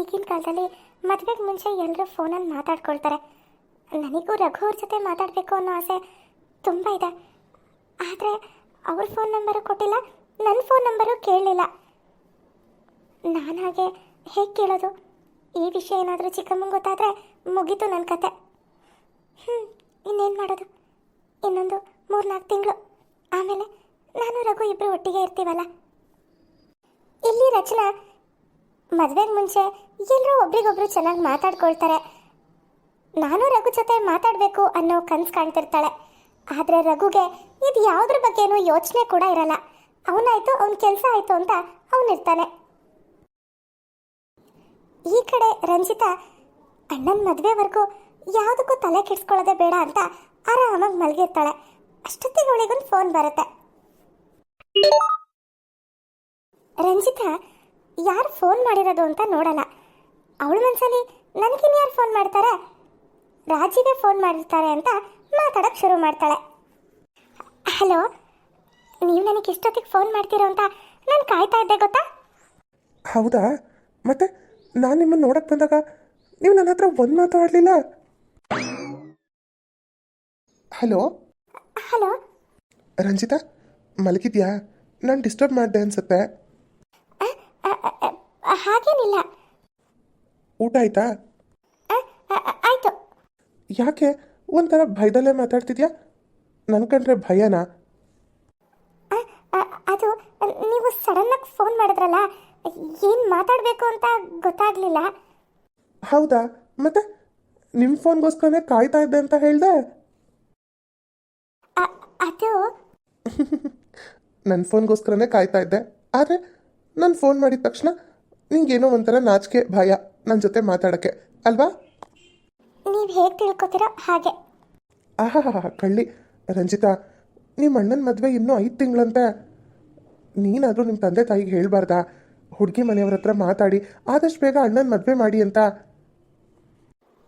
ಈಗಿನ ಕಾಲದಲ್ಲಿ ಮದುವೆಗೆ ಮುಂಚೆ ಎಲ್ಲರೂ ಫೋನಲ್ಲಿ ಮಾತಾಡ್ಕೊಳ್ತಾರೆ. ನನಗೂ ರಘು ಅವ್ರ ಜೊತೆ ಮಾತಾಡಬೇಕು ಅನ್ನೋ ಆಸೆ ತುಂಬ ಇದೆ. ಆದರೆ ಅವ್ರ ಫೋನ್ ನಂಬರು ಕೊಟ್ಟಿಲ್ಲ ನನ್ನ ಫೋನ್ ನಂಬರು ಕೇಳಲಿಲ್ಲ. ನಾನು ಹಾಗೆ ಹೇಗೆ ಕೇಳೋದು? ಈ ವಿಷಯ ಏನಾದರೂ ಚಿಕ್ಕಮ್ಮಂಗೆ ಗೊತ್ತಾದರೆ ಮುಗೀತು ನನ್ನ ಕತೆ. ಹ್ಞೂ ಇನ್ನೇನು ಮಾಡೋದು? ಇನ್ನೊಂದು ಮೂರ್ನಾಲ್ಕು ತಿಂಗಳು. ಆಮೇಲೆ ನಾನು ರಘು ಇಬ್ಬರು ಒಟ್ಟಿಗೆ ಇರ್ತೀವಲ್ಲ? ಇಲ್ಲಿ ರಚನಾ ಮದುವೆಗೆ ಮುಂಚೆ ಎಲ್ಲರೂ ಒಬ್ರಿಗೊಬ್ರು ಚೆನ್ನಾಗಿ ಮಾತಾಡ್ಕೊಳ್ತಾರೆ. ನಾನು ರಘು ಜೊತೆ ಮಾತಾಡಬೇಕು ಅನ್ನೋ ಕನ್ಸು ಕಾಣ್ತಿರ್ತಾಳೆ. ಆದರೆ ರಘುಗೆ ಇದು ಯಾವುದ್ರ ಬಗ್ಗೆನೂ ಯೋಚನೆ ಕೂಡ ಇರಲ್ಲ. ಅವನಾಯ್ತು, ಅವನ ಕೆಲಸ ಆಯಿತು ಅಂತ ಅವನಿರ್ತಾನೆ ಈ ಕಡೆ ರಂಜಿತಾ, ಅಣ್ಣನ ಮದುವೆವರೆಗೂ ಯಾವುದಕ್ಕೂ ತಲೆ ಕೆಡಿಸ್ಕೊಳ್ಳೋದೇ ಬೇಡ ಅಂತ ಆರಾಮಾಗಿ ಮಲಗಿರ್ತಾಳೆ. ಅಷ್ಟೊತ್ತಿಗೆ ಅವಳಿಗೊಂದು ಫೋನ್ ಬರುತ್ತೆ. ರಂಜಿತಾ ಯಾರು ಫೋನ್ ಮಾಡಿರೋದು ಅಂತ ನೋಡಲ್ಲ. ಅವಳ ಮನಸ್ಸಲ್ಲಿ ನನಗಿನ್ಯಾರು ಫೋನ್ ಮಾಡ್ತಾರೆ? ರಾಜಿಗೆ ಫೋನ್ ಮಾಡಿರ್ತಾರೆ ಅಂತ ಮಾತಾಡೋಕ್ಕೆ ಶುರು ಮಾಡ್ತಾಳೆ. ಹಲೋ ನೀವು ನನಗೆ ಇಷ್ಟೊತ್ತಿಗೆ ಫೋನ್ ಮಾಡ್ತೀರೋ ಅಂತ ನಾನು ಕಾಯ್ತಾ ಇದ್ದೆ ಗೊತ್ತಾ? ಹೌದಾ? ಮತ್ತೆ ನಾನು ನಿಮ್ಮನ್ನು ನೋಡಕ್ಕೆ ಬಂದಾಗ ನೀವು ನನ್ನ ಹತ್ರ ಒಂದು ಮಾತು ಆಡಲಿಲ್ಲ? ಹಲೋ? ಹಲೋ? ರಂಜಿತಾ ಮಲಗಿದ್ಯಾ? ನಾನು ಡಿಸ್ಟರ್ಬ್ ಮಾಡಿದೆ ಅನ್ಸುತ್ತೆ. ಹಾಗೇನಿಲ್ಲ. ಊಟ ಆಯ್ತಾ? ಅ, ಆಯ್ತು. ಯಾಕೆ? ಒಂಥರ ಭಯದಲ್ಲೇ ಮಾತಾಡ್ತಿದ್ಯಾ? ನನ್ ಕಂಡ್ರೆ ಭಯನಾ? ಆ, ಅದು ನೀವು ಸಡನ್ನಾಗಿ ಫೋನ್ ಮಾಡಿದ್ರಲ್ಲ ಏನು ಮಾತಾಡಬೇಕು ಅಂತ ಗೊತ್ತಾಗ್ಲಿಲ್ಲ. ಹೌದಾ? ಮತ್ತೆ ನಿಮ್ಮ ಫೋನ್ಗೋಸ್ಕರನೇ ಕಾಯ್ತಾ ಇದ್ದೆ ಅಂತ ಹೇಳ್ದೆ? ಅದು ನನ್ನ ಫೋನ್ಗೋಸ್ಕರನೇ ಕಾಯ್ತಾ ಇದ್ದೆ. ಆದರೆ ನಾನು ಫೋನ್ ಮಾಡಿದ ತಕ್ಷಣ ನಿಂಗೇನೋ ಒಂಥರ ನಾಚಿಕೆ ಭಯ ನನ್ನ ಜೊತೆ ಮಾತಾಡೋಕ್ಕೆ ಅಲ್ವಾ? ನೀವು ಹೇಗೆ ತಿಳ್ಕೊತೀರೋ ಹಾಗೆ. ಆಹಾ ಕಳ್ಳಿ. ರಂಜಿತಾ ನಿಮ್ಮ ಅಣ್ಣನ ಮದುವೆ ಇನ್ನೂ ಐದು ತಿಂಗಳಂತೆ. ನೀನಾದರೂ ನಿಮ್ಮ ತಂದೆ ತಾಯಿಗೆ ಹೇಳಬಾರ್ದಾ? ಹುಡುಗಿ ಮನೆಯವ್ರ ಹತ್ರ ಮಾತಾಡಿ ಆದಷ್ಟು ಬೇಗ ಅಣ್ಣನ ಮದುವೆ ಮಾಡಿ ಅಂತ.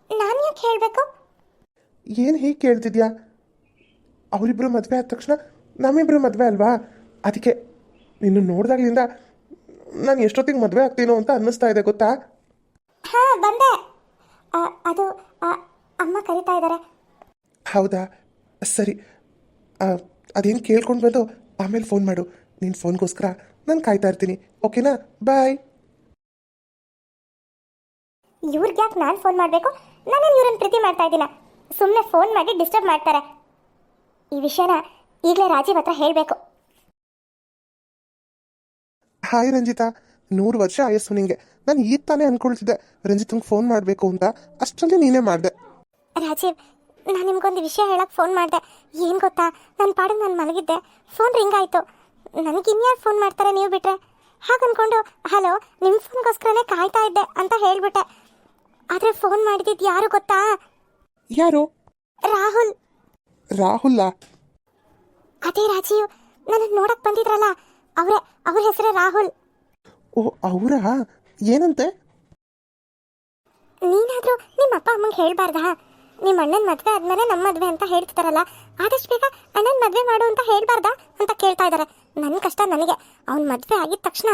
ನಾನು ಯಾಕೆ ಹೇಳಬೇಕು? ಏನು ಹೀಗೆ ಕೇಳ್ತಿದ್ಯಾ? ಅವರಿಬ್ಬರು ಮದುವೆ ಆದ ತಕ್ಷಣ ನಮ್ಮಿಬ್ಬರು ಮದುವೆ ಅಲ್ವಾ? ಅದಕ್ಕೆ ನಿನ್ನ ನೋಡ್ದಾಗ್ಲಿಂದ ನಾನು ಎಷ್ಟೊತ್ತಿಗೆ ಮದುವೆ ಆಗ್ತೀನೋ ಅಂತ ಅನ್ನಿಸ್ತಾ ಇದೆ ಗೊತ್ತಾ? ಹಾ ಬಂದೆ. ಅದು ಅಮ್ಮ ಕರಿತಾ ಇದ್ದಾರೆ ಹೌದಾ? ಸರಿ. ಅದೇನು ಕೇಳ್ಕೊಂಡು ಬಂದು ಆಮೇಲೆ ಫೋನ್ ಮಾಡು. ನಿನ್ನ ಫೋನ್ಗೋಸ್ಕರ ನಾನು ಕಾಯ್ತಾ ಇರ್ತೀನಿ. ಓಕೆನಾ? ಬಾಯ್. ಇವ್ರಿಗೆ ಯಾಕೆ ನಾನು ಫೋನ್ ಮಾಡಬೇಕು? ನಾನೇನು ಇವ್ರನ್ನ ಪ್ರೀತಿ ಮಾಡ್ತಾ ಇದ್ದೀನ? ಸುಮ್ಮನೆ ಫೋನ್ ಮಾಡಿ ಡಿಸ್ಟರ್ಬ್ ಮಾಡ್ತಾರೆ. ಈ ವಿಷಯನ ಈಗಲೇ ರಾಜೀವ್ ಹತ್ರ ಹೇಳಬೇಕು. ಹಾಯ್ ರಂಜಿತಾ ನೂರು ವರ್ಷ ಆಯಸ್ಸು ನಿಂಗೆ. ನಾನು ಈಗ ತಾನೇ ಅನ್ಕೊಳ್ತಿದ್ದೆ. ರಂಜಿತಂಗೆ ಫೋನ್ ಮಾಡಬೇಕು ಅಂತ. ಅಷ್ಟರಲ್ಲಿ ನೀನೇ ಮಾಡಿದೆ. ರಾಜೀವ್ ನಾನು ನಿಮ್ಗೊಂದು ವಿಷಯ ಹೇಳಕ್ಕೆ ಫೋನ್ ಮಾಡಿದೆ. ಏನು ಗೊತ್ತಾ? ನನ್ನ ಪಾಡಿಗೆ ನಾನು ಮಲಗಿದ್ದೆ. ಫೋನ್ ರಿಂಗ್ ಆಯಿತು. ನನಗೆ ಇನ್ಯಾರು ಫೋನ್ ಮಾಡ್ತಾರೆ ನೀವು ಬಿಟ್ರೆ? ಹಾಗನ್ಕೊಂಡು ಹಲೋ ನಿಮ್ಮ ಫೋನ್ಗೋಸ್ಕರನೇ ಕಾಯ್ತಾ ಇದ್ದೆ ಅಂತ ಹೇಳ್ಬಿಟ್ಟೆ. ಆದರೆ ಫೋನ್ ಮಾಡಿದ್ದು ಯಾರು ಗೊತ್ತಾ? ಯಾರು? ರಾಹುಲ್. ರಾಹುಲ್ಲ ಅದೇ ರಾಜೀವ್ ನನ್ನ ನೋಡಕ್ ಬಂದಿದ್ರಲ್ಲ. ಅವರೇ ಅವ್ರ ಹೆಸರೇ ರಾಹುಲ್. ಓ ಅವರಾ? ಏನಂತೆ? ನೀನಾದ್ರೂ ನಿಮ್ಮ ಅಪ್ಪ ಅಮ್ಮಂಗೆ ಹೇಳ್ಬಾರ್ದಾ? ನಿಮ್ಮ ಅಣ್ಣನ ಮದುವೆ ಆದ್ಮೇಲೆ ನಮ್ಮ ಮದುವೆ ಅಂತ ಹೇಳ್ತಿದಾರಲ್ಲ ಆದಷ್ಟು ಬೇಗ ಅಣ್ಣನ ಮದುವೆ ಮಾಡು ಅಂತ ಹೇಳ್ಬಾರ್ದಾ ಅಂತ ಕೇಳ್ತಾ ಇದ್ದಾರೆ ನನ್ನ ಕಷ್ಟ ನನಗೆ. ಅವ್ನ ಮದುವೆ ಆಗಿದ ತಕ್ಷಣ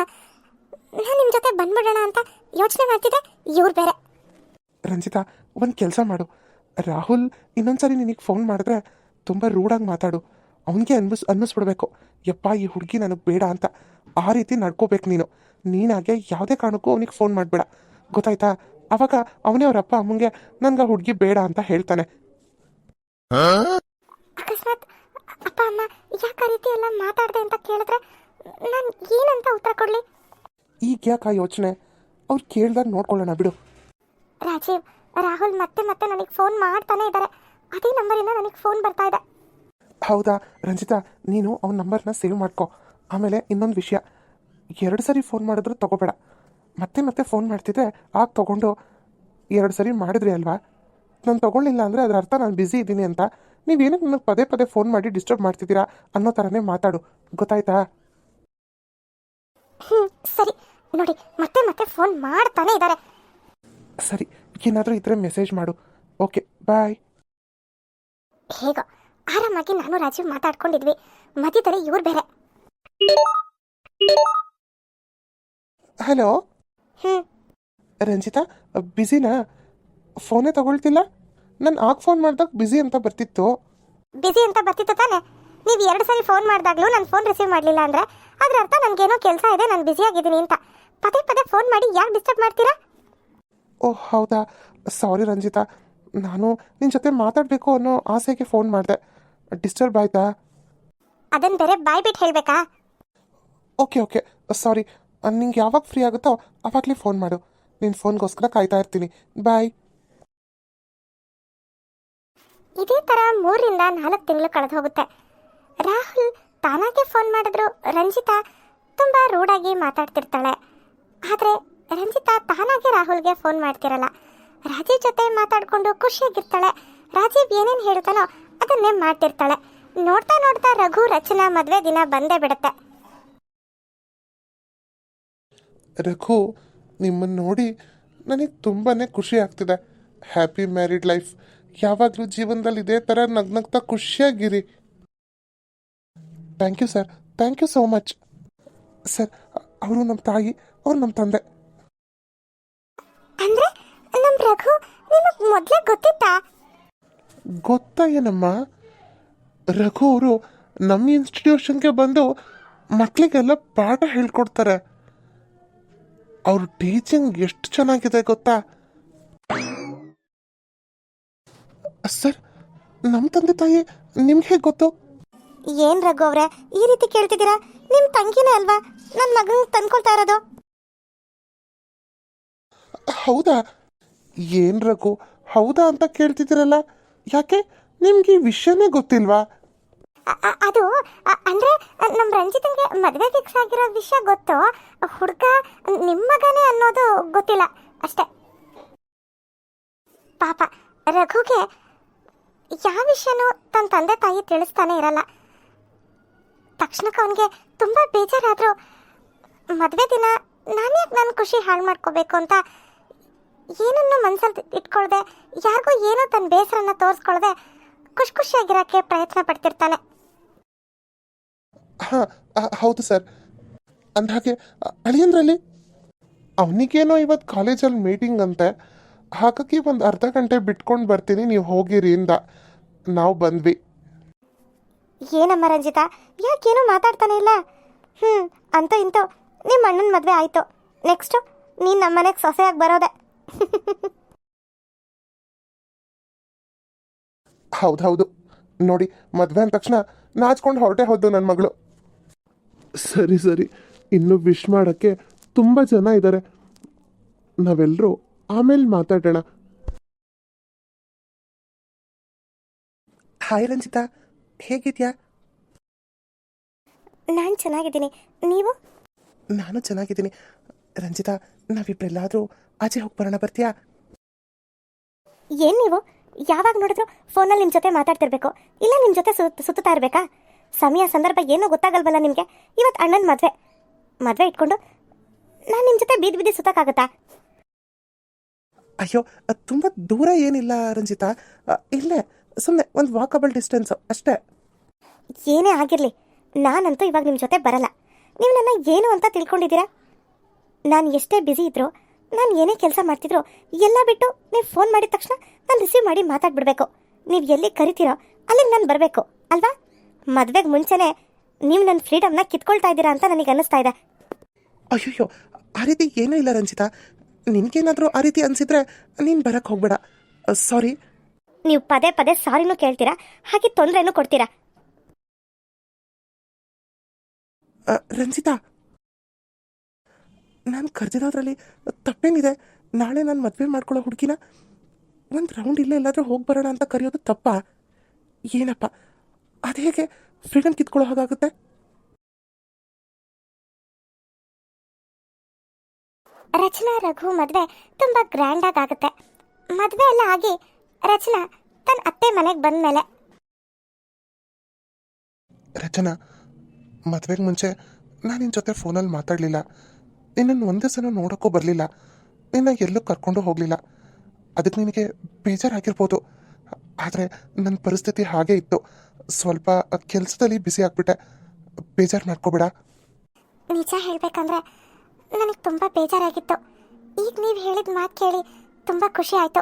ನಾನು ನಿಮ್ಮ ಜೊತೆ ಬಂದ್ಬಿಡೋಣ ಅಂತ ಯೋಚನೆ ಮಾಡ್ತಿದ್ದೆ ಇವ್ರು ಬೇರೆ. ರಂಜಿತಾ ಒಂದು ಕೆಲಸ ಮಾಡು. ರಾಹುಲ್ ಇನ್ನೊಂದ್ಸರಿ ನಿನಗೆ ಫೋನ್ ಮಾಡಿದ್ರೆ ತುಂಬ ರೂಡಾಗಿ ಮಾತಾಡು. ಅವನಿಗೆ ಅನ್ಬಿಸ್ ಅನ್ನಿಸ್ಬಿಡ್ಬೇಕು. ಯಪ್ಪ ಈ ಹುಡುಗಿ ನನಗೆ ಬೇಡ ಅಂತ ಆ ರೀತಿ ನಡ್ಕೋಬೇಕು ನೀನು. ನೀನಾಗೆ ಯಾವುದೇ ಕಾರಣಕ್ಕೂ ಅವನಿಗೆ ಫೋನ್ ಮಾಡಬೇಡ. ಗೊತ್ತಾಯ್ತಾ? ಅವಾಗ ಅವನೇ ಅವರಪ್ಪ ಅಪ್ಪ ಅಮ್ಮಂಗೆ ನನ್ಗೆ ಆ ಹುಡುಗಿ ಬೇಡ ಅಂತ ಹೇಳ್ತಾನೆ. ಅಕಸ್ಮಾತ್ ಅಪ್ಪ ಅಮ್ಮ ಯಾಕೆ ಆ ರೀತಿ ಎಲ್ಲ ಮಾತಾಡ್ದೆ ಅಂತ ಕೇಳಿದ್ರೆ ನಾನು ಏನಂತ ಉತ್ತರ ಕೊಡಲಿ? ಈಗ ಯಾಕೆ ಆ ಯೋಚನೆ? ಅವ್ರು ಕೇಳ್ದಾಗ ನೋಡ್ಕೊಳ್ಳೋಣ ಬಿಡು. ರಾಜೀವ್ ರಾಹುಲ್ ಮತ್ತೆ ಮತ್ತೆ ನನಗೆ ಫೋನ್ ಮಾಡ್ತಾನೆ ಇದ್ದಾರೆ ಅದೇ ನಂಬರಿಂದ ನನಗೆ ಫೋನ್ ಬರ್ತಾ ಇದೆ. ಹೌದಾ? ರಂಜಿತಾ ನೀನು ಅವನ ನಂಬರ್ನ ಸೇವ್ ಮಾಡ್ಕೊ. ಆಮೇಲೆ ಇನ್ನೊಂದು ವಿಷಯ. ಎರಡು ಸರಿ ಫೋನ್ ಮಾಡಿದ್ರು ತಗೋಬೇಡ. ಮತ್ತೆ ಮತ್ತೆ ಫೋನ್ ಮಾಡ್ತಿದ್ರೆ ಆಗ ತಗೊಂಡು ಎರಡು ಸರಿ ಮಾಡಿದ್ರಿ ಅಲ್ವಾ? ನಾನು ತಗೊಳ್ಳಿಲ್ಲ ಅಂದರೆ ಅದರ ಅರ್ಥ ನಾನು ಬ್ಯುಸಿ ಇದ್ದೀನಿ ಅಂತ. ನೀವೇನಕ್ಕೆ ನನಗೆ ಪದೇ ಪದೇ ಫೋನ್ ಮಾಡಿ ಡಿಸ್ಟರ್ಬ್ ಮಾಡ್ತಿದ್ದೀರಾ ಅನ್ನೋ ಥರನೇ ಮಾತಾಡು. ಗೊತ್ತಾಯ್ತಾ? ಹ್ಞೂ ಸರಿ. ನೋಡಿ ಮತ್ತೆ ಮತ್ತೆ ಫೋನ್ ಮಾಡ್ತಾನೆ ಇದ್ದಾರೆ ಸರಿ ಏನಾದರೂ ಇದ್ರೆ ಮೆಸೇಜ್ ಮಾಡು. Okay bye. ಹೇಗೋ. ಆರಾಮಾಗಿ ನಾನು ರಾಜೀವ್ ಮಾತಾಡ್ಕೊಂಡಿದ್ವಿ. ಮಧ್ಯದಲ್ಲಿ ಇವ್ರು ಬೇರೆ. ಹಲೋ? ಹ್ಮ್. ರಂಜಿತಾ ಬ್ಯುಸಿನಾ? ಫೋನೇ ತಗೊಳ್ತಿಲ್ಲ? ನಾನು ಆಗ ಫೋನ್ ಮಾಡಿದಾಗ ಬ್ಯುಸಿ ಅಂತ ಬರ್ತಿತ್ತು. ಬಿಸಿ ಅಂತ ಬರ್ತಿತ್ತು ತಾನೆ? ನೀವು ಎರಡು ಸರಿ ಫೋನ್ ಮಾಡಿದಾಗ್ಲೂ ನಾನು ಫೋನ್ ರಿಸೀವ್ ಮಾಡಲಿಲ್ಲ ಅಂದ್ರೆ? ಅದ್ರ ಅರ್ಥ ನನಗೇನೋ ಕೆಲಸ ಇದೆ ನಾನು ಬಿಸಿ ಆಗಿದ್ದೀನಿ ಅಂತ. ಪದೇ ಪದೇ ಫೋನ್ ಮಾಡಿ ಯಾಕೆ ಡಿಸ್ಟರ್ಬ್ ಮಾಡ್ತೀರಾ? ಓ ಹೌದಾ? ಸಾರಿ ರಂಜಿತಾ. ನಾನು ನಿನ್ನ ಜೊತೆ ಮಾತಾಡಬೇಕು ಅನ್ನೋ ಆಸೆಗೆ ಫೋನ್ ಮಾಡಿದೆ. ಡಿಸ್ಟರ್ಬ್ ಆಯ್ತಾ? ಅದನ್ನ ಬೇರೆ ಬಾಯ್ ಬಿಟ್ಟು ಹೇಳಬೇಕಾ? ಓಕೆ ಓಕೆ ಸಾರಿ ನಿಂಗೆ ಯಾವಾಗ ಫ್ರೀ ಆಗುತ್ತೋ ಅವಾಗಲೇ ಫೋನ್ ಮಾಡು. ನಿನ್ನ ಫೋನ್ಗೋಸ್ಕರ ಕಾಯ್ತಾ ಇರ್ತೀನಿ. ಬಾಯ್ ಇದೇ ಥರ ಮೂರರಿಂದ ನಾಲ್ಕು ತಿಂಗಳು ಕಳೆದು ಹೋಗುತ್ತೆ. ರಾಹುಲ್ ತಾನಾಗೆ ಫೋನ್ ಮಾಡಿದ್ರು. ರಂಜಿತಾ ತುಂಬ ರೂಡಾಗಿ ಮಾತಾಡ್ತಿರ್ತಾಳೆ. ಆದರೆ ರಂಜಿತಾ ತಾನಾಗೆ ರಾಹುಲ್ಗೆ ಫೋನ್ ಮಾಡ್ತಿರಲ್ಲ. ರಾಜೀವ್ ಜೊತೆ ಮಾತಾಡಿಕೊಂಡು ಖುಷಿಯಾಗಿರ್ತಾಳೆ. ರಾಜೀವ್ ಏನೇನು ಹೇಳ್ತಾನೋ ಅದನ್ನೇ ಮಾಡ್ತಿರ್ತಾಳೆ. ನೋಡ್ತಾ ನೋಡ್ತಾ ರಘು ರಚನಾ ಮದುವೆ ದಿನ ಬಂದೇ ಬಿಡುತ್ತೆ. ರಘು ನಿಮ್ಮನ್ನು ನೋಡಿ ನನಗೆ ತುಂಬಾ ಖುಷಿ ಆಗ್ತಿದೆ. Happy married life. ಯಾವಾಗಲೂ ಜೀವನದಲ್ಲಿ ಇದೇ ಥರ ನಗ್ನಗ್ತಾ ಖುಷಿಯಾಗಿರಿ. Thank you sir. Thank you so much. Sir ಅವರು ನಮ್ಮ ತಾಯಿ ಅವ್ರು ನಮ್ಮ ತಂದೆ. ಅಂದ್ರೆ ನಮ್ಮ ರಘು ನಿಮಗೆ ಮೊದಲೇ ಗೊತ್ತಿತ್ತಾ? ಗೊತ್ತಾ ಏನಮ್ಮ ರಘು ಅವರು ನಮ್ಮ ಇನ್ಸ್ಟಿಟ್ಯೂಷನ್ಗೆ ಬಂದು ಮಕ್ಕಳಿಗೆಲ್ಲ ಪಾಠ ಹೇಳ್ಕೊಡ್ತಾರೆ. ಅವ್ರ ಟೀಚಿಂಗ್ ಎಷ್ಟು ಚೆನ್ನಾಗಿದೆ ಗೊತ್ತಾ? ಸರ್ ನಮ್ಮ ತಂದೆ ತಾಯಿ ನಿಮ್ಗೆ ಹೇಗೆ ಗೊತ್ತು? ಏನ್ ರಘು ಅವ್ರೆ ಈ ರೀತಿ ಕೇಳ್ತಿದ್ದೀರಾ? ನಿಮ್ ತಂಗಿನೇ ಅಲ್ವಾ? ನನ್ನ ಮಗನ್ ತಂದ್ಕೊಳ್ತಾ ಇರೋದು. ಹೌದಾ? ಏನ್ ರಘು ಹೌದಾ ಅಂತ ಕೇಳ್ತಿದ್ದೀರಲ್ಲ? ಯಾಕೆ? ನಿಮ್ಗೆ ಈ ವಿಷಯನೇ ಗೊತ್ತಿಲ್ವಾ? ಅದು ಅಂದ್ರೆ ನಮ್ಮ ರಂಜಿತಂಗೆ ಮದುವೆ ಫಿಕ್ಸ್ ಆಗಿರೋ ವಿಷಯ ಗೊತ್ತು? ಹುಡುಗ ನಿಮ್ಮ ಮಗನೇ ಅನ್ನೋದು ಗೊತ್ತಿಲ್ಲ, ಅಷ್ಟೇ. ಪಾಪ, ರಘುಗೆ ಯಾವ ವಿಷಯನೂ ತನ್ನ ತಂದೆ ತಾಯಿ ತಿಳಿಸ್ತಾನೆ ಇರಲ್ಲ. ತಕ್ಷಣಕ್ಕೆ ಅವನಿಗೆ ತುಂಬಾ ಬೇಜಾರಾದ್ರು ಮದುವೆ ದಿನ ನಾನ್ಯಾಕೆ ನನ್ನ ಖುಷಿ ಹಾಳು ಮಾಡ್ಕೋಬೇಕು ಅಂತ ಏನನ್ನು ಮನಸ್ಸಲ್ಲಿ ಇಟ್ಕೊಳ್ಳದೆ ಯಾರಿಗೂ ಏನೋ ತನ್ನ ಬೇಸರನ್ನ ತೋರಿಸ್ಕೊಳ್ಳದೆ ಖುಷಿ ಖುಷಿಯಾಗಿರೋಕ್ಕೆ ಪ್ರಯತ್ನ ಪಡ್ತಿರ್ತಾನೆ. ಹಾಂ ಹೌದು ಸರ್. ಅಂದಹಾಗೆ ಅಳಿಯಂದ್ರಲ್ಲಿ ಅವನಿಗೇನೋ ಇವತ್ತು ಕಾಲೇಜಲ್ಲಿ ಮೀಟಿಂಗ್ ಅಂತೆ. ಹಾಗಾಗಿ ಒಂದು ಅರ್ಧ ಗಂಟೆ ಬಿಟ್ಕೊಂಡು ಬರ್ತೀನಿ ನೀವು ಹೋಗಿರಿ ಇಂದ. ನಾವು ಬಂದ್ವಿ. ಏನಮ್ಮ ರಂಜಿತಾ ಯಾಕೇನು ಮಾತಾಡ್ತಾನೆ ಇಲ್ಲ? ಹ್ಞೂ ಅಂತ ಇಂತೂ ನಿಮ್ಮ ಅಣ್ಣನ ಮದುವೆ ಆಯಿತು. ನೆಕ್ಸ್ಟು ನೀನು ನಮ್ಮ ಮನೆಗೆ ಸೊಸೆಯಾಗಿ ಬರೋದೆ. ಹೌದು ಹೌದು. ನೋಡಿ ಮದುವೆ ಅಂದ ತಕ್ಷಣ ನಾಚ್ಕೊಂಡು ಹೊರಟೆ ಹೋದ್ದು ನನ್ನ ಮಗಳು. ಸರಿ ಸರಿ. ಇನ್ನು ವಿಶ್ ಮಾಡೋಕ್ಕೆ ತುಂಬ ಜನ ಇದ್ದಾರೆ ನಾವೆಲ್ಲರೂ ಆಮೇಲೆ ಮಾತಾಡೋಣ. ಹಾಯ್ ರಂಜಿತಾ. ಹೇಗಿದ್ಯಾ? ನಾನು ಚೆನ್ನಾಗಿದ್ದೀನಿ. ನೀವು? ನಾನು ಚೆನ್ನಾಗಿದ್ದೀನಿ. ರಂಜಿತಾ ನಾವಿಬ್ಬರೆಲ್ಲಾದರೂ ಆಚೆ ಹೋಗಿ ಬರೋಣ ಬರ್ತೀಯಾ? ಏನು ನೀವು? ಯಾವಾಗ ನೋಡಿದ್ರು ಫೋನಲ್ಲಿ ನಿಮ್ಮ ಜೊತೆ ಮಾತಾಡ್ತಿರ್ಬೇಕು. ಇಲ್ಲ ನಿಮ್ಮ ಜೊತೆ ಸುತ್ತ ಸುತ್ತಾ ಇರಬೇಕಾ? ಸಮಯ ಸಂದರ್ಭ ಏನೂ ಗೊತ್ತಾಗಲ್ವಲ್ಲ ನಿಮಗೆ? ಇವತ್ತು ಅಣ್ಣನ ಮದುವೆ. ಮದುವೆ ಇಟ್ಕೊಂಡು ನಾನು ನಿಮ್ಮ ಜೊತೆ ಬೀದಿ ಬೀದಿ ಸುತ್ತಕ್ಕಾಗತ್ತಾ ಅಯ್ಯೋ ಅದು ತುಂಬ ದೂರ ಏನಿಲ್ಲ ರಂಜಿತಾ. ಅ, ಇಲ್ಲೇ ಸುಮ್ಮನೆ ಒಂದು ವಾಕಬಲ್ ಡಿಸ್ಟೆನ್ಸು ಅಷ್ಟೇ. ಏನೇ ಆಗಿರಲಿ ನಾನಂತೂ ಇವಾಗ ನಿಮ್ಮ ಜೊತೆ ಬರಲ್ಲ. ನೀವು ನನ್ನ ಏನು ಅಂತ ತಿಳ್ಕೊಂಡಿದ್ದೀರಾ? ನಾನು ಎಷ್ಟೇ ಬ್ಯುಸಿ ಇದ್ರೂ ನಾನು ಏನೇ ಕೆಲಸ ಮಾಡ್ತಿದ್ರು ಎಲ್ಲ ಬಿಟ್ಟು ನೀವು ಫೋನ್ ಮಾಡಿದ ತಕ್ಷಣ ನಾನು ರಿಸೀವ್ ಮಾಡಿ ಮಾತಾಡ್ಬಿಡ್ಬೇಕು. ನೀವು ಎಲ್ಲಿ ಕರಿತೀರೋ ಅಲ್ಲಿಗೆ ನಾನು ಬರಬೇಕು ಅಲ್ವಾ? ಮದುವೆಗೆ ಮುಂಚೆನೇ ನೀವು ನನ್ನ ಫ್ರೀಡಮ್ನ ಕಿತ್ಕೊಳ್ತಾ ಇದ್ದೀರಾ ಅಂತ ನನಗೆ ಅನ್ನಿಸ್ತಾ ಇದೆ. ಅಯ್ಯೋಯ್ಯೋ ಆ ರೀತಿ ಏನೂ ಇಲ್ಲ ರಂಜಿತಾ. ನಿನಗೇನಾದರೂ ಆ ರೀತಿ ಅನಿಸಿದ್ರೆ ನೀನು ಬರಕ್ಕೆ ಹೋಗ್ಬೇಡ. ಸಾರಿ ನೀವು ಪದೇ ಪದೇ ಸಾರಿನೂ ಕೇಳ್ತೀರಾ ಹಾಗೆ ತೊಂದರೆನೂ ಕೊಡ್ತೀರಾ? ರಂಜಿತಾ ನಾನು ಕರೆದಿರೋದ್ರಲ್ಲಿ ತಪ್ಪೇನಿದೆ? ನಾಳೆ ನಾನು ಮದುವೆ ಮಾಡ್ಕೊಳ್ಳೋ ಹುಡುಗಿನ ಒಂದು ರೌಂಡ್ ಇಲ್ಲೇ ಎಲ್ಲಾದರೂ ಹೋಗಿ ಬರೋಣ ಅಂತ ಕರೆಯೋದು ತಪ್ಪಾ? ಏನಪ್ಪ? ಅದು ಹೇಗೆ ಫ್ರೀಡಮ್ ಕಿತ್ಕೊಳ್ಳೋ ಹಾಗಾಗುತ್ತೆ? ರಚನಾ ರಘು ಮದುವೆ ತುಂಬ ಗ್ರ್ಯಾಂಡಾಗಿ ಆಗುತ್ತೆ ಮದುವೆ ಎಲ್ಲ ಆಗಿ ರಚನಾ ತನ್ನ ಅತ್ತೆ ಮನೆಗೆ ಬಂದ ಮೇಲೆ ರಚನಾ ಮದುವೆಗೆ ಮುಂಚೆ ನಾನು ನಿನ್ನ ಜೊತೆ ಫೋನಲ್ಲಿ ಮಾತಾಡಲಿಲ್ಲ. ನಿನ್ನನ್ನು ಒಂದೇ ಸಲ ನೋಡೋಕ್ಕೂ ಬರಲಿಲ್ಲ. ನಿನ್ನ ಎಲ್ಲೂ ಕರ್ಕೊಂಡು ಹೋಗಲಿಲ್ಲ. ಅದಕ್ಕೆ ನಿನಗೆ ಬೇಜಾರಾಗಿರ್ಬೋದು. ಆದರೆ ನನ್ನ ಪರಿಸ್ಥಿತಿ ಹಾಗೆ ಇತ್ತು. ಸ್ವಲ್ಪ ಕೆಲಸದಲ್ಲಿ ಬಿಸಿ ಆಗಿಬಿಟ್ಟೆ. ಬೇಜಾರು ಮಾಡ್ಕೋಬೇಡ. ನಿಜ ಹೇಳಬೇಕಂದ್ರೆ ನನಗೆ ತುಂಬ ಬೇಜಾರಾಗಿತ್ತು. ಈಗ ನೀವು ಹೇಳಿದ ಮಾತು ಕೇಳಿ ತುಂಬ ಖುಷಿ ಆಯಿತು.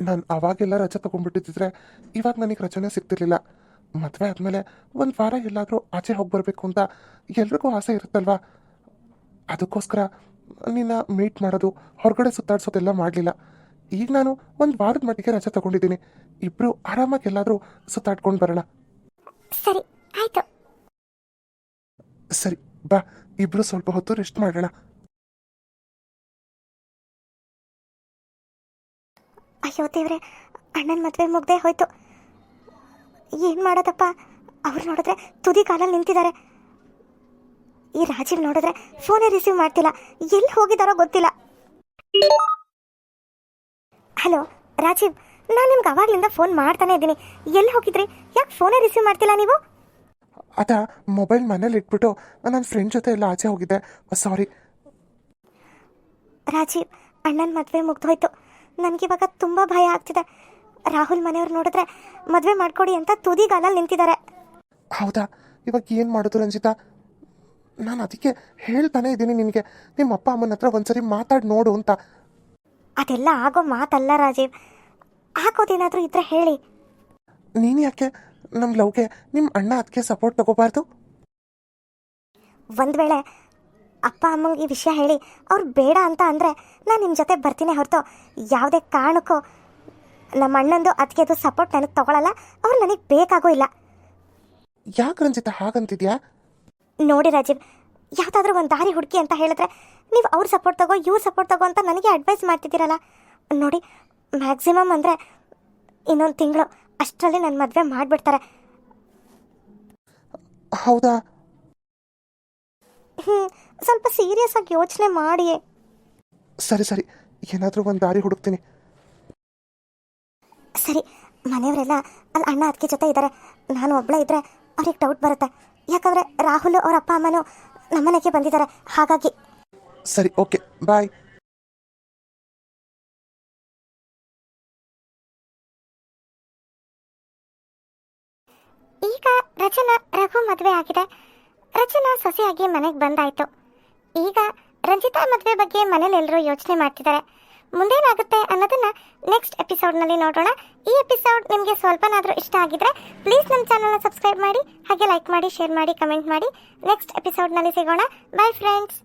ನಾನು ಆವಾಗೆಲ್ಲ ರಜೆ ತೊಗೊಂಡ್ಬಿಟ್ಟಿದ್ರೆ ಇವಾಗ ನನಗೆ ರಜೆನೇ ಸಿಗ್ತಿರ್ಲಿಲ್ಲ. ಮದುವೆ ಆದಮೇಲೆ ಒಂದು ವಾರ ಎಲ್ಲಾದರೂ ಆಚೆ ಹೋಗಿ ಬರಬೇಕು ಅಂತ ಎಲ್ರಿಗೂ ಆಸೆ ಇರುತ್ತಲ್ವಾ? ಅದಕ್ಕೋಸ್ಕರ ನಿನ್ನ ಮೀಟ್ ಮಾಡೋದು ಹೊರಗಡೆ ಸುತ್ತಾಡ್ಸೋದೆಲ್ಲ ಮಾಡಲಿಲ್ಲ. ಈಗ ನಾನು ಒಂದು ವಾರದ ಮಟ್ಟಿಗೆ ರಜೆ ತಗೊಂಡಿದ್ದೀನಿ. ಇಬ್ಬರು ಆರಾಮಾಗಿ ಎಲ್ಲಾದರೂ ಸುತ್ತಾಡ್ಕೊಂಡು ಬರೋಣ. ಸರಿ ಆಯ್ತು. ಸರಿ ಬಾ. ಇಬ್ಬರು ಸ್ವಲ್ಪ ಹೊತ್ತು ರೆಸ್ಟ್ ಮಾಡೋಣ. ಅಯ್ಯೋ ದೇವ್ರೆ ಅಣ್ಣನ ಮದುವೆ ಮುಗ್ದೇ ಹೋಯ್ತು. ಏನು ಮಾಡೋದಪ್ಪ? ಅವ್ರು ನೋಡಿದ್ರೆ ತುದಿ ಕಾಲಲ್ಲಿ ನಿಂತಿದ್ದಾರೆ. ಈ ರಾಜೀವ್ ನೋಡಿದ್ರೆ ಫೋನೇ ರಿಸೀವ್ ಮಾಡ್ತಿಲ್ಲ. ಎಲ್ಲಿ ಹೋಗಿದಾರೋ ಗೊತ್ತಿಲ್ಲ. ಹಲೋ ರಾಜೀವ್ ನಾನು ನಿಮ್ಗೆ ಅವಾಗ್ಲಿಂದ ಫೋನ್ ಮಾಡ್ತಾನೆ ಇದ್ದೀನಿ. ಎಲ್ಲಿ ಹೋಗಿದ್ರಿ? ಯಾಕೆ ಫೋನೇ ರಿಸೀವ್ ಮಾಡ್ತಿಲ್ಲ ನೀವು? ಅದ ಮೊಬೈಲ್ ಮನೇಲಿ ಇಟ್ಬಿಟ್ಟು ನನ್ನ ಫ್ರೆಂಡ್ ಜೊತೆ ಎಲ್ಲ ಆಚೆ ಹೋಗಿದ್ದೆ. ಸಾರಿ ರಾಜೀವ್ ಅಣ್ಣನ ಮದುವೆ ಮುಗ್ದೋಯ್ತು ನನಗಿವಾಗ ತುಂಬ ಭಯ ಆಗ್ತಿದೆ. ರಾಹುಲ್ ಮನೆಯವ್ರು ನೋಡಿದ್ರೆ ಮದುವೆ ಮಾಡ್ಕೊಡಿ ಅಂತ ತುದಿಗಾಲಲ್ಲಿ ನಿಂತಿದ್ದಾರೆ. ಹೌದಾ? ಇವಾಗ ಏನು ಮಾಡೋದು ರಂಜಿತಾ? ನಾನು ಅದಕ್ಕೆ ಹೇಳ್ತಾನೆ ಇದ್ದೀನಿ ನಿನಗೆ. ನಿಮ್ಮ ಅಪ್ಪ ಅಮ್ಮನ ಹತ್ರ ಒಂದ್ಸರಿ ಮಾತಾಡಿ ನೋಡು ಅಂತ. ಅದೆಲ್ಲ ಆಗೋ ಮಾತಲ್ಲ ರಾಜೀವ್. ಆಗೋದೇನಾದರೂ ಇದ್ರೆ ಹೇಳಿ. ನೀನು ಯಾಕೆ ನಮ್ಮ ಲವ್ಗೆ ನಿಮ್ಮ ಅಣ್ಣ ಅದಕ್ಕೆ ಸಪೋರ್ಟ್ ತಗೋಬಾರ್ದು? ಒಂದು ವೇಳೆ ಅಪ್ಪ ಅಮ್ಮಂಗೆ ಈ ವಿಷಯ ಹೇಳಿ ಅವ್ರು ಬೇಡ ಅಂತ ಅಂದರೆ ನಾನು ನಿಮ್ಮ ಜೊತೆ ಬರ್ತೀನಿ ಹೊರತು. ಯಾವುದೇ ಕಾರಣಕ್ಕೂ ನಮ್ಮ ಅಣ್ಣಂದು ಅದಕ್ಕೆದು ಸಪೋರ್ಟ್ ನನಗೆ ತಗೊಳ್ಳಲ್ಲ ಅವ್ರು ನನಗೆ ಬೇಕಾಗೋ ಇಲ್ಲ. ಯಾಕೆ ರಂಜಿತ ಹಾಗಂತಿದ್ಯಾ? ನೋಡಿ ರಾಜೀವ್ ಯಾವುದಾದ್ರೂ ಒಂದು ದಾರಿ ಹುಡುಕಿ ಅಂತ ಹೇಳಿದ್ರೆ ನೀವು ಅವ್ರ ಸಪೋರ್ಟ್ ತಗೋ ಇವ್ರ ಸಪೋರ್ಟ್ ತಗೋ ಅಂತ ನನಗೆ ಅಡ್ವೈಸ್ ಮಾಡ್ತಿದ್ದೀರಲ್ಲ. ನೋಡಿ ಮ್ಯಾಕ್ಸಿಮಮ್ ಅಂದರೆ ಇನ್ನೊಂದು ತಿಂಗಳು ಅಷ್ಟರಲ್ಲಿ ನನ್ನ ಮದುವೆ ಮಾಡಿಬಿಡ್ತಾರೆ. ಹೌದಾ? ಹ್ಞೂ ಸ್ವಲ್ಪ ಸೀರಿಯಸ್ ಆಗಿ ಯೋಚನೆ ಮಾಡಿ. ಸರಿ ಸರಿ. ಏನಾದರೂ ಒಂದು ದಾರಿ ಹುಡುಕ್ತೀನಿ. ಸರಿ ಮನೆಯವರೆಲ್ಲ ಅಲ್ಲಿ ಅಣ್ಣ ಅದಕ್ಕೆ ಜೊತೆ ಇದ್ದಾರೆ ನಾನು ಒಬ್ಬಳೇ ಇದ್ದರೆ ಅವ್ರಿಗೆ ಡೌಟ್ ಬರುತ್ತೆ. ಯಾಕಂದರೆ ರಾಹುಲ್ ಅವ್ರ ಅಪ್ಪ ಅಮ್ಮನೂ ನಮ್ಮನೆಗೆ ಬಂದಿದ್ದಾರೆ. ಹಾಗಾಗಿ. ಸರಿ ಓಕೆ ಬಾಯ್. ಈಗ ರಚನಾ ರಘು ಮದುವೆ ಆಗಿದೆ. ರಚನಾ ಸೊಸೆಯಾಗಿ ಮನೆಗೆ ಬಂದಾಯ್ತು. ಈಗ ರಂಜಿತಾ ಮದುವೆ ಬಗ್ಗೆ ಮನೇಲಿ ಎಲ್ಲರೂ ಯೋಚನೆ ಮಾಡ್ತಿದ್ದಾರೆ. ಮುಂದೇನಾಗುತ್ತೆ ಅನ್ನೋದನ್ನ ನೆಕ್ಸ್ಟ್ ಎಪಿಸೋಡ್ನಲ್ಲಿ ನೋಡೋಣ. ಈ ಎಪಿಸೋಡ್ ನಿಮಗೆ ಸ್ವಲ್ಪನಾದರೂ ಇಷ್ಟ ಆಗಿದ್ರೆ ಪ್ಲೀಸ್ ನಮ್ಮ ಚಾನಲ್ನ ಸಬ್ಸ್ಕ್ರೈಬ್ ಮಾಡಿ, ಹಾಗೆ ಲೈಕ್ ಮಾಡಿ ಶೇರ್ ಮಾಡಿ ಕಮೆಂಟ್ ಮಾಡಿ. ನೆಕ್ಸ್ಟ್ ಎಪಿಸೋಡ್ನಲ್ಲಿ ಸಿಗೋಣ. By friends